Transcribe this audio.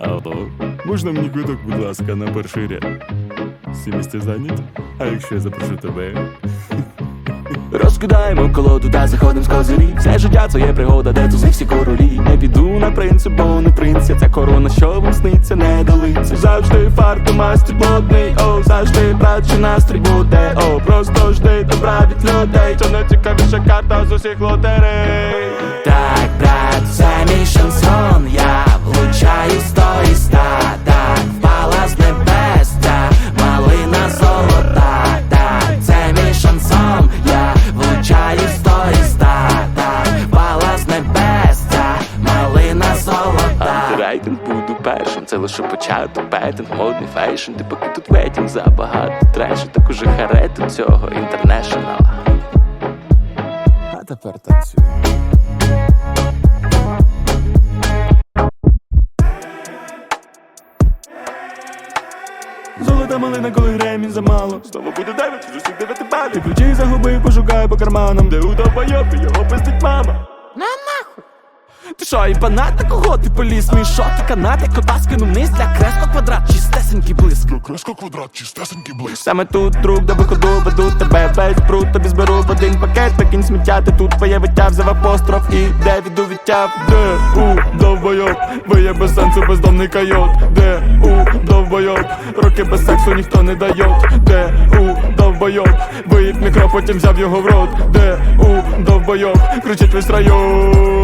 Алло, можна мені квиток, будь ласка, на перший ряд? Всі місця зайняті? А якщо я запрошу тебе? Розкидаємо колоду та заходим з козирі. Все життя це є пригода, де тут всі королі. Не піду на принцип, бо не принц. Я Ця корона, що вам сниться, не долиться Завжди фарти мастер блодний, о, завжди брат, чи настрій буде, о, просто жди добра від людей. Це найцікавіша карта з усіх лотерей золота буду першим, це лише початок Бетинг, модний фейшн, ти поки тут вейтінг забагато Трешу, так уже харету цього інтернешнала. А тепер танцюй. Золота малина, коли гремінь замало. Знову буде дев'ять з усіх дев'яти балів. Ключі загубив, пошукаю по карманам. Де у його пиздить мама ти що, ібанат на кого ти поліз? Мій шот і канат, як кота скинув вниз для креско квадрат, чистесенький блиск. Креско квадрат, чистесенький блиск. Саме тут друг до виходу веду тебе весь бруд. Тобі зберу в один пакет, викинь сміття. Ти тут твоє виття взяв апостроф і де віду відтяв Де у довбойоб, виє без сенсу бездомний койот. Де у довбойоб, роки без сексу ніхто не дає. Де у довбойоб, виїть мікро, потім взяв його в рот. Де у довбойоб, кричить весь район